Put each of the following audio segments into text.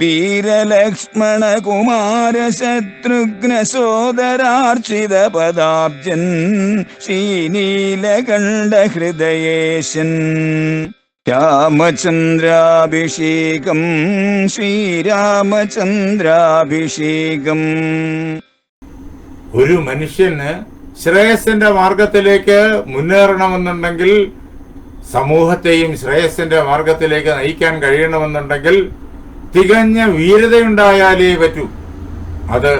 വീരലക്ഷ്മണ കുമാര ശത്രുഘ്ന സോദരാർച്ചിത പദാബ്ജൻ ശ്രീനീലകണ്ഠ ഹൃദയേശൻ രാമചന്ദ്രാഭിഷേകം ശ്രീരാമചന്ദ്രാഭിഷേകം. ഒരു മനുഷ്യന് ശ്രേയസിന്റെ മാർഗത്തിലേക്ക് മുന്നേറണമെന്നുണ്ടെങ്കിൽ സമൂഹത്തെയും ശ്രേയസിന്റെ മാർഗത്തിലേക്ക് നയിക്കാൻ കഴിയണമെന്നുണ്ടെങ്കിൽ തികഞ്ഞ വീരതയുണ്ടായാലേ പറ്റൂ. അത്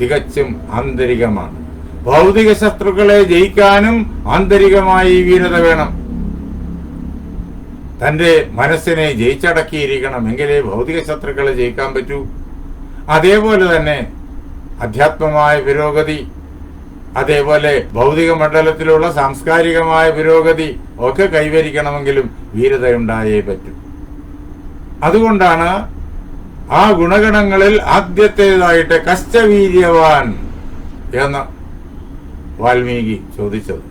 തികച്ചും ആന്തരികമാണ്. ഭൗതിക ശത്രുക്കളെ ജയിക്കാനും ആന്തരികമായി വീരത വേണം. തന്റെ മനസ്സിനെ ജയിച്ചടക്കിയിരിക്കണം എങ്കിലേ ഭൗതിക ശത്രുക്കളെ ജയിക്കാൻ പറ്റൂ. അതേപോലെ തന്നെ അധ്യാത്മമായ പുരോഗതി അതേപോലെ ഭൗതിക മണ്ഡലത്തിലുള്ള സാംസ്കാരികമായ പുരോഗതി ഒക്കെ കൈവരിക്കണമെങ്കിലും വീരതയുണ്ടായേ പറ്റൂ. അതുകൊണ്ടാണ് ആ ഗുണഗണങ്ങളിൽ ആദ്യത്തേതായിട്ട് കഷ്ടവീര്യവാൻ എന്ന് വാൽമീകി ചോദിച്ചത്.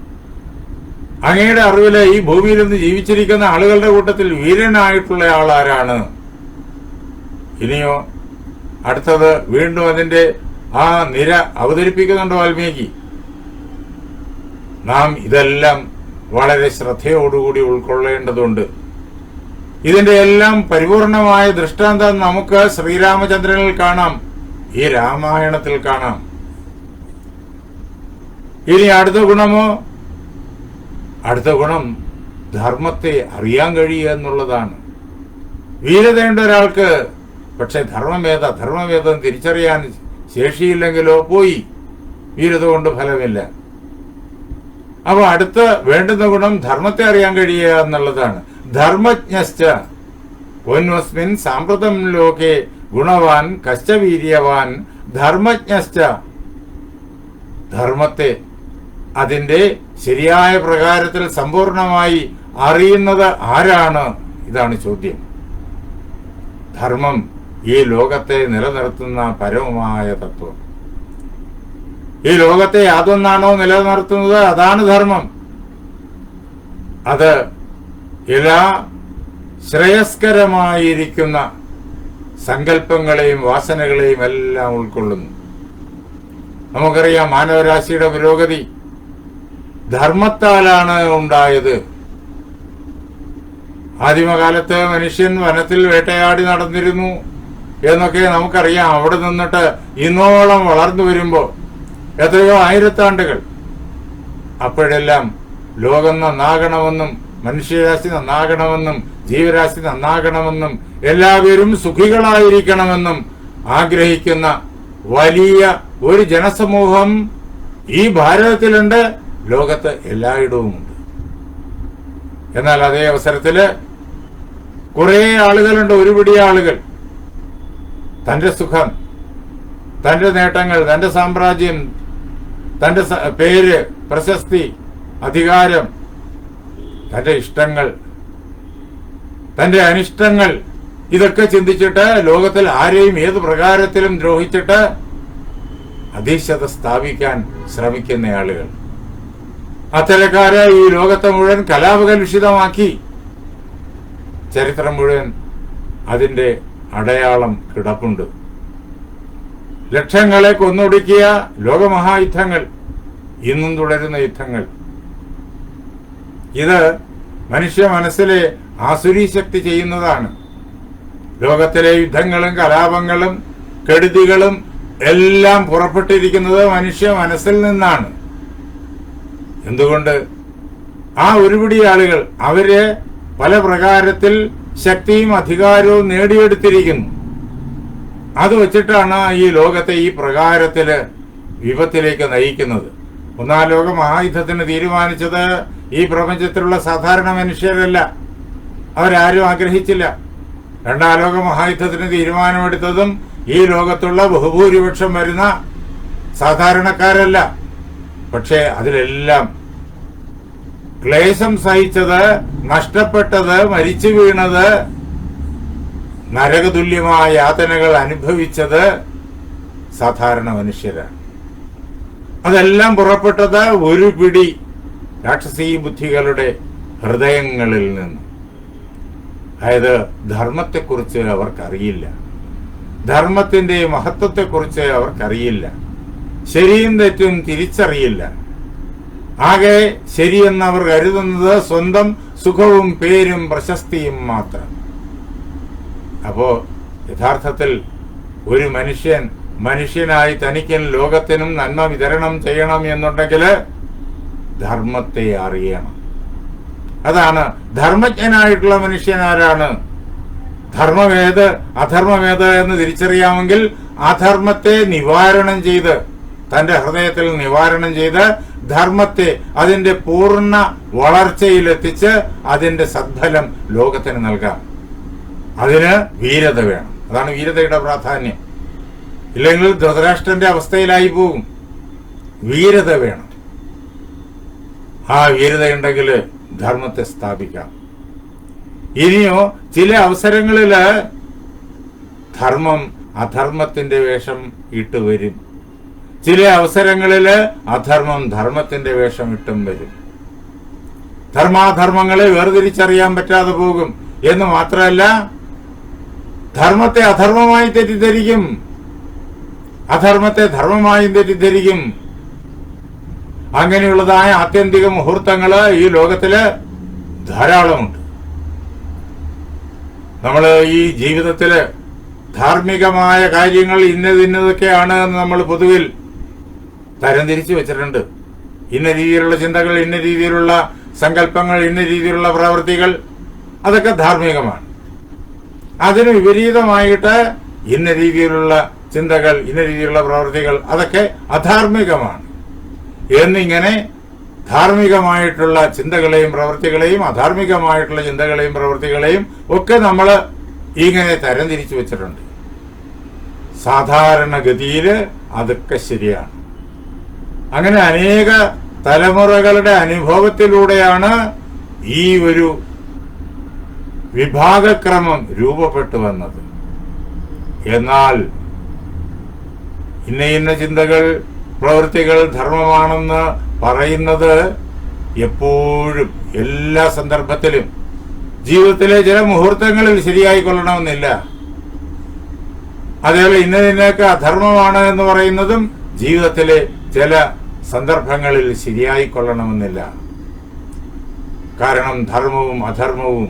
അങ്ങയുടെ അറിവിലെ ഈ ഭൂമിയിൽ നിന്ന് ജീവിച്ചിരിക്കുന്ന ആളുകളുടെ കൂട്ടത്തിൽ വീരനായിട്ടുള്ള ആൾ ആരാണ് ഇനിയോ അടുത്തത് വീണ്ടും അതിന്റെ ആ നിര അവതരിപ്പിക്കുന്നുണ്ട് വാൽമീകി? നാം ഇതെല്ലാം വളരെ ശ്രദ്ധയോടുകൂടി ഉൾക്കൊള്ളേണ്ടതുണ്ട്. ഇതിന്റെ എല്ലാം പരിപൂർണമായ ദൃഷ്ടാന്തം നമുക്ക് ശ്രീരാമചന്ദ്രനിൽ കാണാം ഈ രാമായണത്തിൽ കാണാം. ഇനി അടുത്ത ഗുണമോ? അടുത്ത ഗുണം ധർമ്മത്തെ അറിയാൻ കഴിയുക എന്നുള്ളതാണ്. വീരതയുണ്ട് ഒരാൾക്ക് പക്ഷെ ധർമ്മമേത ധർമ്മമേതം തിരിച്ചറിയാൻ ശേഷിയില്ലെങ്കിലോ പോയി. വീരത കൊണ്ട് ഫലമില്ല. അപ്പോൾ അടുത്ത വേണ്ടുന്ന ഗുണം ധർമ്മത്തെ അറിയാൻ കഴിയുക എന്നുള്ളതാണ്. ധർമ്മജ്ഞശ്ച. ഒന്വസ്മിൻ സാമ്പ്രതം ലോകെ ഗുണവാൻ കശ്ചവീര്യവാൻ ധർമ്മജ്ഞശ്ച. ധർമ്മത്തെ അതിന്റെ ശരിയായ പ്രകാരത്തിൽ സമ്പൂർണമായി അറിയുന്നത് ആരാണ്? ഇതാണ് ചോദ്യം. ധർമ്മം ഈ ലോകത്തെ നിലനിർത്തുന്ന പരമമായ തത്വം. ഈ ലോകത്തെ യാതൊന്നാണോ നിലനിർത്തുന്നത്? അതാണ് ധർമ്മം. അത് എല്ലാ ശ്രേയസ്കരമായിരിക്കുന്ന സങ്കല്പങ്ങളെയും വാസനകളെയും എല്ലാം ഉൾക്കൊള്ളുന്നു. നമുക്കറിയാം മാനവരാശിയുടെ പുരോഗതി ധർമ്മത്താലാണ് ഉണ്ടായത്. ആദിമകാലത്ത് മനുഷ്യൻ വനത്തിൽ വേട്ടയാടി നടന്നിരുന്നു എന്നൊക്കെ നമുക്കറിയാം. അവിടെ നിന്നിട്ട് ഇന്നോളം വളർന്നു വരുമ്പോൾ എത്രയോ ആയിരത്താണ്ടുകൾ. അപ്പോഴെല്ലാം ലോകം നന്നാകണമെന്നും മനുഷ്യരാശി നന്നാകണമെന്നും ജീവരാശി നന്നാകണമെന്നും എല്ലാവരും സുഖികളായിരിക്കണമെന്നും ആഗ്രഹിക്കുന്ന വലിയ ഒരു ജനസമൂഹം ഈ ഭാരതത്തിലുണ്ട് ലോകത്ത് എല്ലായിടവുമുണ്ട്. എന്നാൽ അതേ അവസരത്തിൽ കുറെ ആളുകളുണ്ട് ഒരുപിടി ആളുകൾ. തന്റെ സുഖം തന്റെ നേട്ടങ്ങൾ തന്റെ സാമ്രാജ്യം തന്റെ പേര് പ്രശസ്തി അധികാരം തന്റെ ഇഷ്ടങ്ങൾ തന്റെ അനിഷ്ടങ്ങൾ ഇതൊക്കെ ചിന്തിച്ചിട്ട് ലോകത്തിൽ ആരെയും ഏത് പ്രകാരത്തിലും ദ്രോഹിച്ചിട്ട് അധീശത സ്ഥാപിക്കാൻ ശ്രമിക്കുന്ന ആളുകൾ. അത്തരക്കാരെ ഈ ലോകത്തെ മുഴുവൻ കലാപകലുഷിതമാക്കി ചരിത്രം മുഴുവൻ അതിന്റെ അടയാളം കിടപ്പുണ്ട്. ലക്ഷങ്ങളെ കൊന്നൊടുക്കിയ ലോകമഹായുദ്ധങ്ങൾ ഇന്നും തുടരുന്ന യുദ്ധങ്ങൾ. ഇത് മനുഷ്യ മനസ്സിലെ ആസുരി ശക്തി ചെയ്യുന്നതാണ്. ലോകത്തിലെ യുദ്ധങ്ങളും കലാപങ്ങളും കെടുതികളും എല്ലാം പുറപ്പെട്ടിരിക്കുന്നത് മനുഷ്യ മനസ്സിൽ നിന്നാണ്. എന്തുകൊണ്ട്? ആ ഒരുപിടി ആളുകൾ അവരെ പല പ്രകാരത്തിൽ ശക്തിയും അധികാരവും നേടിയെടുത്തിരിക്കുന്നു. അത് വച്ചിട്ടാണ് ഈ ലോകത്തെ ഈ പ്രകാരത്തിൽ വിപത്തിലേക്ക് നയിക്കുന്നത്. ഒന്നാം ലോക മഹായുദ്ധത്തിന് തീരുമാനിച്ചത് ഈ പ്രപഞ്ചത്തിലുള്ള സാധാരണ മനുഷ്യരല്ല. അവരാരും ആഗ്രഹിച്ചില്ല. രണ്ടാം ലോക മഹായുദ്ധത്തിന് തീരുമാനമെടുത്തതും ഈ ലോകത്തുള്ള ബഹുഭൂരിപക്ഷം വരുന്ന സാധാരണക്കാരല്ല. പക്ഷേ അതിലെല്ലാം ക്ലേശം സഹിച്ചത് നഷ്ടപ്പെട്ടത് മരിച്ചു വീണത് നരകതുല്യമായ യാതനകൾ അനുഭവിച്ചത് സാധാരണ മനുഷ്യരാണ്. അതെല്ലാം പുറപ്പെട്ടത് ഒരു പിടി രാക്ഷസീ ബുദ്ധികളുടെ ഹൃദയങ്ങളിൽ നിന്ന്. അതായത് ധർമ്മത്തെക്കുറിച്ച് അവർക്കറിയില്ല. ധർമ്മത്തിന്റെ മഹത്വത്തെക്കുറിച്ച് അവർക്കറിയില്ല. ശരിയും തെറ്റും തിരിച്ചറിയില്ല. ആകെ ശരിയെന്ന് അവർ കരുതുന്നത് സ്വന്തം സുഖവും പേരും പ്രശസ്തിയും മാത്രം. അപ്പോ യഥാർത്ഥത്തിൽ ഒരു മനുഷ്യൻ മനുഷ്യനായി തനിക്കും ലോകത്തിനും നന്മ വിതരണം ചെയ്യണം എന്നുണ്ടെങ്കിൽ ധർമ്മത്തെ അറിയണം. അതാണ് ധർമ്മജ്ഞനായിട്ടുള്ള മനുഷ്യൻ ആരാണ്? അധർമ്മവേദ എന്ന് തിരിച്ചറിയാമെങ്കിൽ അധർമ്മത്തെ നിവാരണം ചെയ്ത് തന്റെ ഹൃദയത്തിൽ നിവാരണം ചെയ്ത് ധർമ്മത്തെ അതിന്റെ പൂർണ വളർച്ചയിലെത്തിച്ച് അതിന്റെ സദ്ഫലം ലോകത്തിന് നൽകാം. അതിന് വീരത വേണം. അതാണ് വീരതയുടെ പ്രാധാന്യം. ഇല്ലെങ്കിൽ ധൃതരാഷ്ട്രന്റെ അവസ്ഥയിലായി പോകും വീരത വേണം. ആ വീരതയുണ്ടെങ്കിൽ ധർമ്മത്തെ സ്ഥാപിക്കാം. ഇനിയോ ചില അവസരങ്ങളിൽ ധർമ്മം അധർമ്മത്തിന്റെ വേഷം ഇട്ട് വരും. ചില അവസരങ്ങളിൽ അധർമ്മം ധർമ്മത്തിന്റെ വേഷം ഇട്ടും വരും. ധർമാധർമ്മങ്ങളെ വേർതിരിച്ചറിയാൻ പറ്റാതെ പോകും എന്ന് മാത്രമല്ല ധർമ്മത്തെ അധർമ്മമായി തെറ്റിദ്ധരിക്കും. അധർമ്മത്തെ ധർമ്മമായും തെറ്റിദ്ധരിക്കും. അങ്ങനെയുള്ളതായ ആത്യന്തിക മുഹൂർത്തങ്ങൾ ഈ ലോകത്തിൽ ധാരാളമുണ്ട്. നമ്മൾ ഈ ജീവിതത്തിൽ ധാർമ്മികമായ കാര്യങ്ങൾ ഇന്നത് ഇന്നതൊക്കെയാണ് എന്ന് നമ്മൾ പൊതുവിൽ തരംതിരിച്ചു വെച്ചിട്ടുണ്ട്. ഇന്ന രീതിയിലുള്ള ചിന്തകൾ ഇന്ന രീതിയിലുള്ള സങ്കല്പങ്ങൾ ഇന്ന രീതിയിലുള്ള പ്രവൃത്തികൾ അതൊക്കെ ധാർമ്മികമാണ്. അതിന് വിപരീതമായിട്ട് ഇന്ന രീതിയിലുള്ള ചിന്തകൾ ഇന്ന രീതിയിലുള്ള പ്രവൃത്തികൾ അതൊക്കെ അധാർമികമാണ്. എന്നിങ്ങനെ ധാർമ്മികമായിട്ടുള്ള ചിന്തകളെയും പ്രവൃത്തികളെയും അധാർമികമായിട്ടുള്ള ചിന്തകളെയും പ്രവൃത്തികളെയും ഒക്കെ നമ്മൾ ഇങ്ങനെ തരംതിരിച്ചു വെച്ചിട്ടുണ്ട്. സാധാരണഗതിയിൽ അതൊക്കെ ശരിയാണ്. അങ്ങനെ അനേക തലമുറകളുടെ അനുഭവത്തിലൂടെയാണ് ഈ ഒരു വിഭാഗക്രമം രൂപപ്പെട്ടു വന്നത്. എന്നാൽ ഇന്ന ഇന്ന ചിന്തകൾ പ്രവൃത്തികൾ ധർമ്മമാണെന്ന് പറയുന്നത് എപ്പോഴും എല്ലാ സന്ദർഭത്തിലും ജീവിതത്തിലെ ചില മുഹൂർത്തങ്ങളിൽ ശരിയായി കൊള്ളണമെന്നില്ല അതേപോലെ ഇന്നതിനൊക്കെ അധർമ്മമാണ് എന്ന് പറയുന്നതും ജീവിതത്തിലെ ചില സന്ദർഭങ്ങളിൽ ശരിയായി കൊള്ളണമെന്നില്ല കാരണം ധർമ്മവും അധർമ്മവും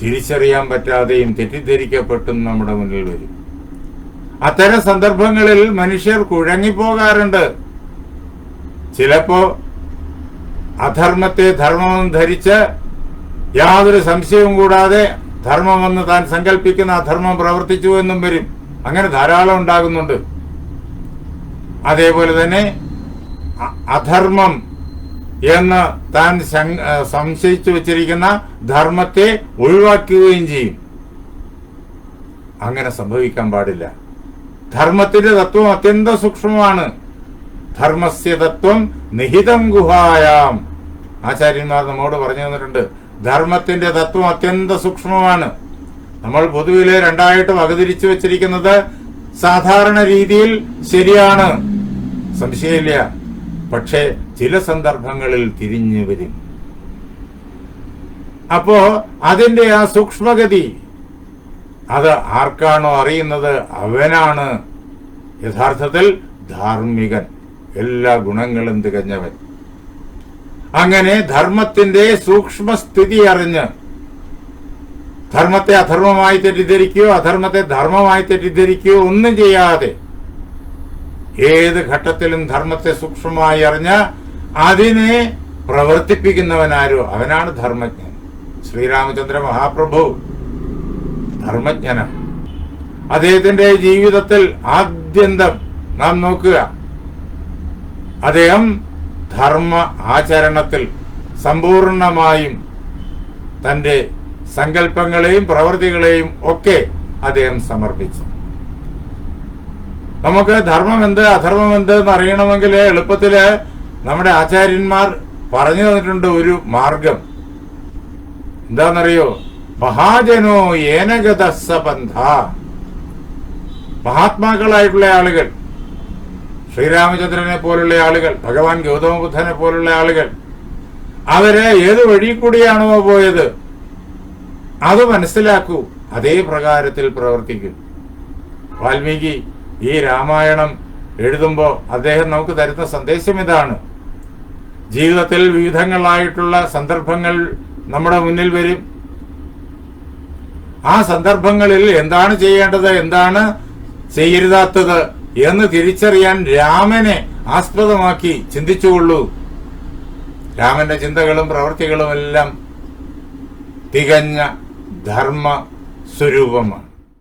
തിരിച്ചറിയാൻ പറ്റാതെയും തെറ്റിദ്ധരിക്കപ്പെട്ടും നമ്മുടെ മുന്നിൽ വരും. അത്തരം സന്ദർഭങ്ങളിൽ മനുഷ്യർ കുഴങ്ങിപ്പോകാറുണ്ട് ചിലപ്പോ അധർമ്മത്തെ ധർമ്മമെന്ന് ധരിച്ച് യാതൊരു സംശയവും കൂടാതെ ധർമ്മമെന്ന് താൻ സങ്കല്പിക്കുന്ന അധർമ്മം പ്രവർത്തിച്ചു എന്നും വരും. അങ്ങനെ ധാരാളം ഉണ്ടാകുന്നുണ്ട്. അതേപോലെ തന്നെ അധർമ്മം എന്ന് താൻ സംശയിച്ചു വച്ചിരിക്കുന്ന ധർമ്മത്തെ ഒഴിവാക്കുകയും ചെയ്യും. അങ്ങനെ സംഭവിക്കാൻ പാടില്ല. ധർമ്മത്തിന്റെ തത്വം അത്യന്ത സൂക്ഷ്മമാണ്. ധർമ്മസ്യ തത്വം നിഹിതം ഗുഹായാം. ആചാര്യന്മാർ നമ്മോട് പറഞ്ഞു തന്നിട്ടുണ്ട്. ധർമ്മത്തിന്റെ തത്വം അത്യന്ത സൂക്ഷ്മമാണ്. നമ്മൾ പൊതുവിലെ രണ്ടായിട്ട് വകതിരിച്ചു വെച്ചിരിക്കുന്നത് സാധാരണ രീതിയിൽ ശരിയാണ്. സംശയമില്ല. പക്ഷേ ചില സന്ദർഭങ്ങളിൽ തിരിഞ്ഞു വരും. അപ്പോ അതിന്റെ ആ സൂക്ഷ്മഗതി അത് ആർക്കാണോ അറിയുന്നത് അവനാണ്. യഥാർത്ഥത്തിൽ ധാർമ്മികൻ. എല്ലാ ഗുണങ്ങളും തികഞ്ഞവൻ. അങ്ങനെ ധർമ്മത്തിന്റെ സൂക്ഷ്മസ്ഥിതി അറിഞ്ഞ് ധർമ്മത്തെ അധർമ്മമായി തെറ്റിദ്ധരിക്കുകയോ അധർമ്മത്തെ ധർമ്മമായി തെറ്റിദ്ധരിക്കുകയോ ഒന്നും ചെയ്യാതെ ഏത് ഘട്ടത്തിലും ധർമ്മത്തെ സൂക്ഷ്മമായി അറിഞ്ഞ അതിനെ പ്രവർത്തിപ്പിക്കുന്നവനാരോ? അവനാണ് ധർമ്മജ്ഞൻ. ശ്രീരാമചന്ദ്ര മഹാപ്രഭു. ധർമ്മജ്ഞനാണ് അദ്ദേഹത്തിന്റെ ജീവിതത്തിൽ ആദ്യന്തം നാം നോക്കുക. അദ്ദേഹം ധർമ്മ ആചരണത്തിൽ സമ്പൂർണമായും തന്റെ സങ്കല്പങ്ങളെയും പ്രവൃത്തികളെയും ഒക്കെ അദ്ദേഹം സമർപ്പിച്ചു. നമുക്ക് ധർമ്മം എന്ത് അധർമ്മം എന്ത് എന്ന് അറിയണമെങ്കിൽ എളുപ്പത്തിൽ നമ്മുടെ ആചാര്യന്മാർ പറഞ്ഞു തന്നിട്ടുണ്ട് ഒരു മാർഗം. എന്താണെന്നറിയോ? മഹാജനോ ഏനഗത സബന്ധ മഹാത്മാക്കളായിട്ടുള്ള ആളുകൾ ശ്രീരാമചന്ദ്രനെ പോലുള്ള ആളുകൾ ഭഗവാൻ ഗൗതമ ബുദ്ധനെ പോലുള്ള ആളുകൾ അവരെ ഏത് വഴി കൂടിയാണോ പോയത് അത് മനസ്സിലാക്കൂ അതേ പ്രകാരത്തിൽ പ്രവർത്തിക്കും. വാൽമീകി ഈ രാമായണം എഴുതുമ്പോൾ അദ്ദേഹം നമുക്ക് തരുന്ന സന്ദേശം ഇതാണ്. ജീവിതത്തിൽ വിവിധങ്ങളായിട്ടുള്ള സന്ദർഭങ്ങൾ നമ്മുടെ മുന്നിൽ വരും. ആ സന്ദർഭങ്ങളിൽ എന്താണ് ചെയ്യേണ്ടത് എന്താണ് ചെയ്യരുതാത്തത് എന്ന് തിരിച്ചറിയാൻ രാമനെ ആസ്പദമാക്കി ചിന്തിച്ചുകൊള്ളൂ. രാമന്റെ ചിന്തകളും പ്രവൃത്തികളും എല്ലാം തികഞ്ഞ ധർമ്മ സ്വരൂപമാണ്